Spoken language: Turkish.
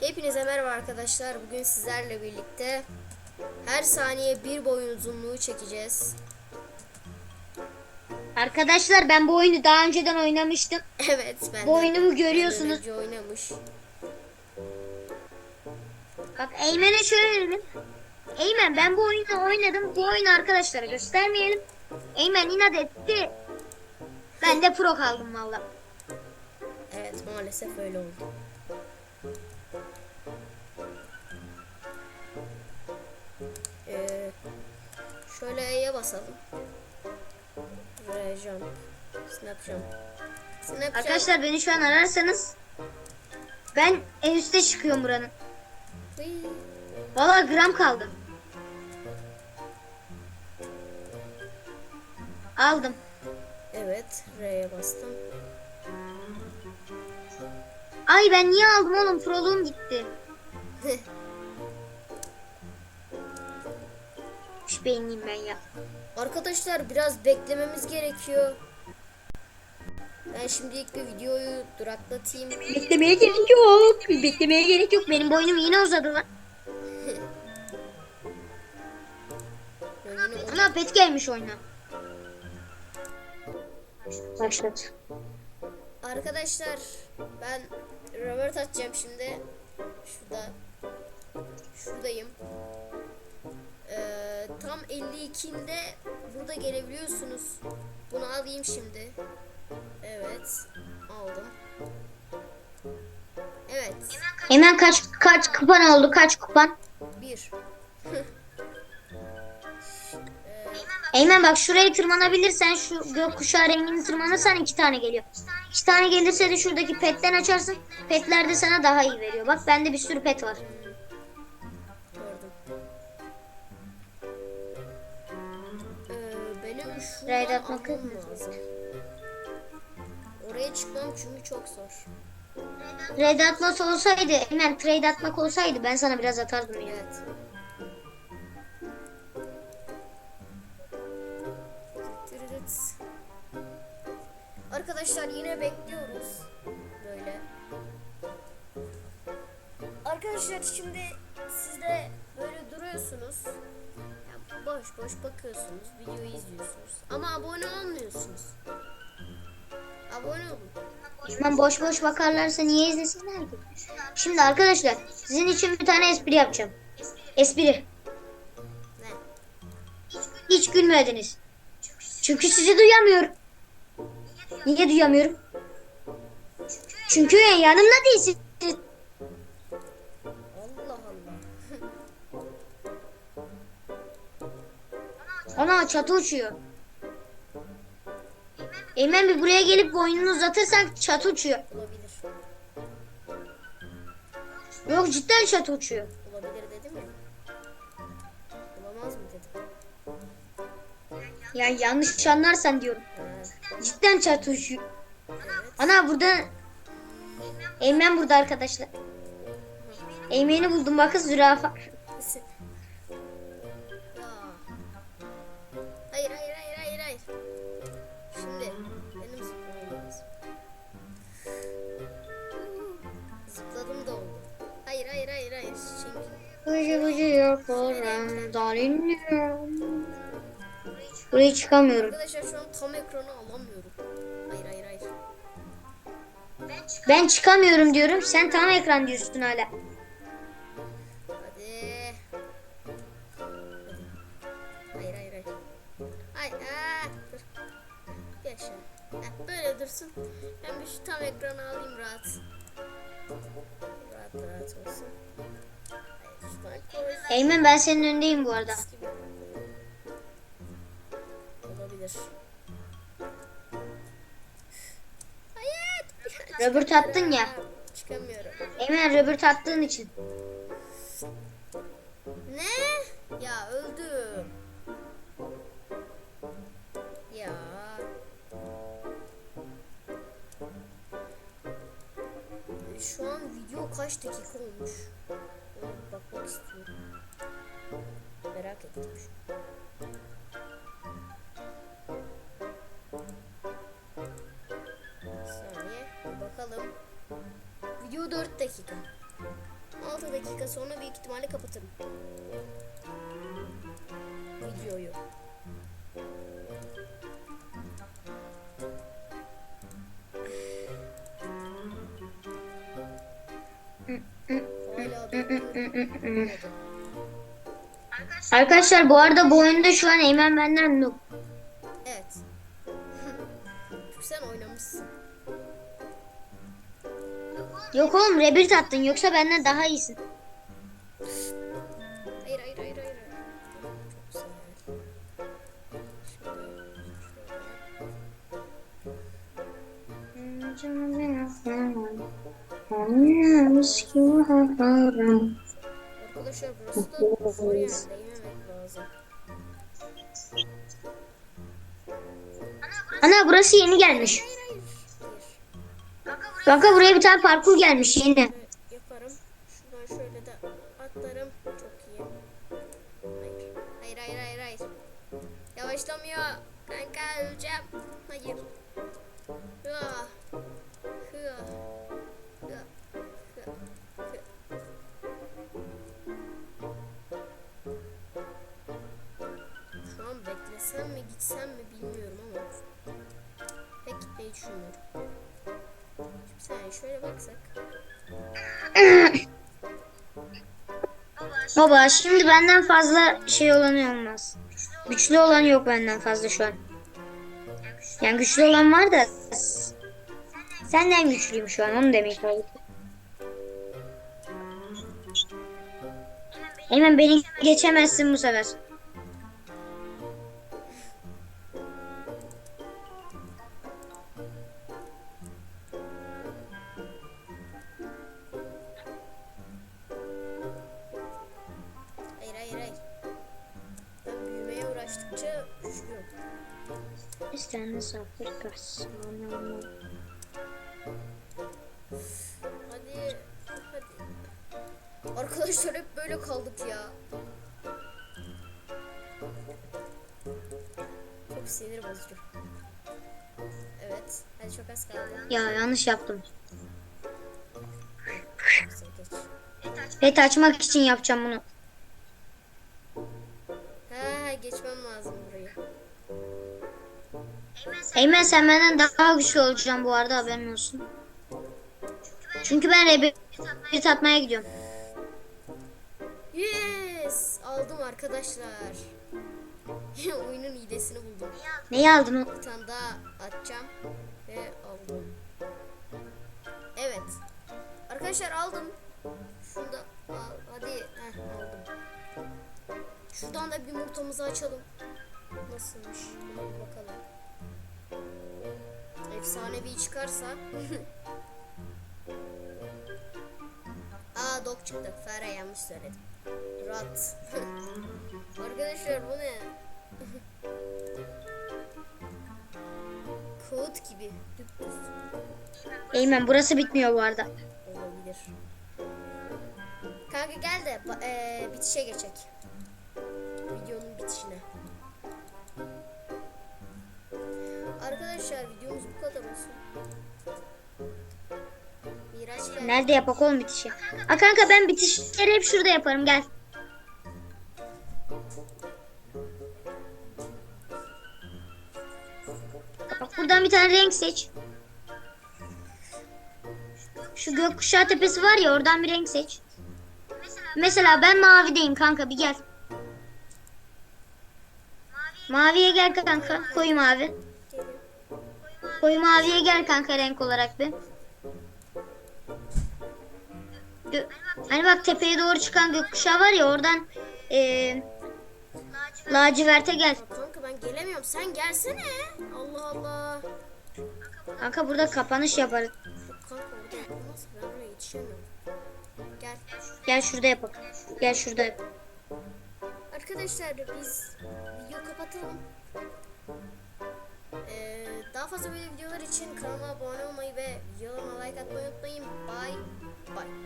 Hepinize merhaba arkadaşlar. Bugün sizlerle birlikte her saniye bir boyun uzunluğu çekeceğiz. Arkadaşlar ben bu oyunu daha önceden oynamıştım. Evet ben Bu de- oyunumu görüyorsunuz. önce oynamış. Bak Eymen'e şöyle dedim. Eymen ben bu oyunu oynadım. Bu oyunu arkadaşlara göstermeyelim. Eymen inat etti. Ben de pro kaldım valla. Evet maalesef öyle oldu. Şöyle E'ye basalım. R jump. Snap jump. Snap jump. Arkadaşlar beni şu an ararsanız ben en üste çıkıyorum buranın. Valla gram kaldı. Aldım. Evet R'ye bastım. Ay ben niye aldım oğlum? Proluğum gitti. Şu beyniyim ben ya. Arkadaşlar biraz beklememiz gerekiyor. Ben şimdilik bir videoyu duraklatayım. Beklemeye gerek yok. Beklemeye gerek yok. Benim boynum yine uzadı lan. Ana pet gelmiş oyuna. Başlat. Arkadaşlar ben römort atacağım şimdi. Şurada. Şuradayım. Tam 52'inde burada gelebiliyorsunuz. Bunu alayım şimdi. Evet. Aldım. Evet. Hemen kaç kaç kupan oldu? Kaç kupan? Bir. Eymen bak şuraya tırmanabilirsen şu gökkuşağı rengini tırmanırsan iki tane geliyor. İki tane gelirse de şuradaki petten açarsın. Petler de sana daha iyi veriyor. Bak bende bir sürü pet var. Raid atmak lazım. Oraya çıkmam çünkü çok zor. Trade atması olsaydı, Eymen trade atmak olsaydı ben sana biraz atardım ya. Evet. Arkadaşlar yine bekliyoruz. Böyle. Arkadaşlar şimdi siz de böyle duruyorsunuz. Boş boş bakıyorsunuz, videoyu izliyorsunuz. Ama abone olmuyorsunuz. Abone olun. Eymen boş boş bakarlarsa niye izlesinler ki? Şimdi arkadaşlar sizin için bir tane espri yapacağım. Espri. Ne? Hiç gülmediniz. Çünkü sizi duyamıyorum. Niye duyamıyorum? Çünkü yanımda değilsiniz. Ana çatı uçuyor. Eymen bir buraya gelip boynunu uzatırsan çatı uçuyor. Olabilir. Yok cidden çatı uçuyor. Olabilir dedim ya. Olamaz mı dedim. Yani yanlış anlarsan diyorum. Ha, Cidden çatı uçuyor. evet. Ana burada Eymen burada arkadaşlar. Eymen'i buldum bakın zürafa. Şimdi benim zıplamam lazım. Zıpladım da oldu. Hayır hayır hayır hayır. Bıcı bıcı yaparım dalinliyorum. Buraya çıkamıyorum. arkadaşlar şu an tam ekranı alamıyorum. Hayır hayır hayır. Ben çıkamıyorum diyorum. Sen tam ekran diyorsun hala. Şu tam ekranı alayım rahat. Rahat rahat olsun. Eymen ben senin önündeyim bu arada. Olabilir. Hayır. Robert attın ya. Çıkamıyorum. Eymen Robert attığın için. Ne? Ya öldüm. Kaç dakika olmuş? Bakmak istiyorum. Merak ettim. Bakalım. Video 4 dakika. 6 dakika sonra büyük ihtimalle kapatırım. Arkadaşlar bu arada bu oyunda şu an Eymen benden noob. Evet. Sen oynamışsın. Yok oğlum rebirth attın yoksa benden daha iyisin. Arkadaşlar burası da zor yani değmemek lazım. Ana burası yeni gelmiş. Kanka buraya bir tane parkur gelmiş yeni. Şöyle yaparım. Şuradan şöyle de atlarım. Çok iyi. Hayır. Hayır hayır hayır. Yavaşlamıyor. Kanka öleceğim. Hayır. Hıa. Gitsem mi bilmiyorum ama pek gitmeyi düşünmüyorum. Şimdi sen şöyle baksak. Baba şimdi benden fazla şey olan olmaz. Güçlü olan yok benden fazla şu an. Yani güçlü olan var da senden güçlüyüm şu an onu demek lazım. Hemen beni geçemezsin bu sefer. İsteyen safır Hadi. Hadi. Arkadaşlar hep böyle kaldık ya. Çok sinir bozucu. Evet. Hadi çok az kaldı. Ya yanlış yaptım. Pet açmak için yapacağım bunu. Eymen sen benden daha güçlü olacaksın bu arada haberin olsun. Çünkü ben rebirth atmaya gidiyorum. Yes! Aldım arkadaşlar. Oyunun hilesini buldum. Neyi aldın? Bir tane daha atacağım ve aldım. Evet. Arkadaşlar aldım. Şunu da al. Hadi. Heh, aldım. Şuradan da bir yumurtamızı açalım. Nasılmış? Bakalım. Efsanevi çıkarsa. Aa dok çıktı. Fare yanlış söyledim. Rat. Arkadaşlar bu ne? Kağıt gibi. Düpdüz. Eymen burası bitmiyor bu arada. Olabilir. Kanka gel de eee, bitişe geçek. Videonun bitişine. Arkadaşlar videomuz bu kadar olsun. Miraç gel. Nerede yapak oğlum bitişi? Ha kanka ben bitişleri hep şurada yaparım gel. Bak buradan bir tane renk seç. Şu gökkuşağı tepesi var ya oradan bir renk seç. Mesela ben mavideyim kanka bir gel. Maviye gel kanka. Koyu mavi. Koyu maviye gel kanka renk olarak bir. Gö- hani bak tepeye doğru çıkan gökkuşağı var ya oradan eee laciverte gel. Kanka ben gelemiyorum. Sen gelsene. Allah Allah. Kanka burada kapanış yaparız. Kanka yapamaz. Ben oraya yetişemiyorum. Gel. Gel şurada yapalım. Gel şurada yap. Arkadaşlar biz video kapatalım. Daha fazla böyle videolar için kanalıma abone olmayı ve videolarıma like atmayı unutmayın. Bye bye.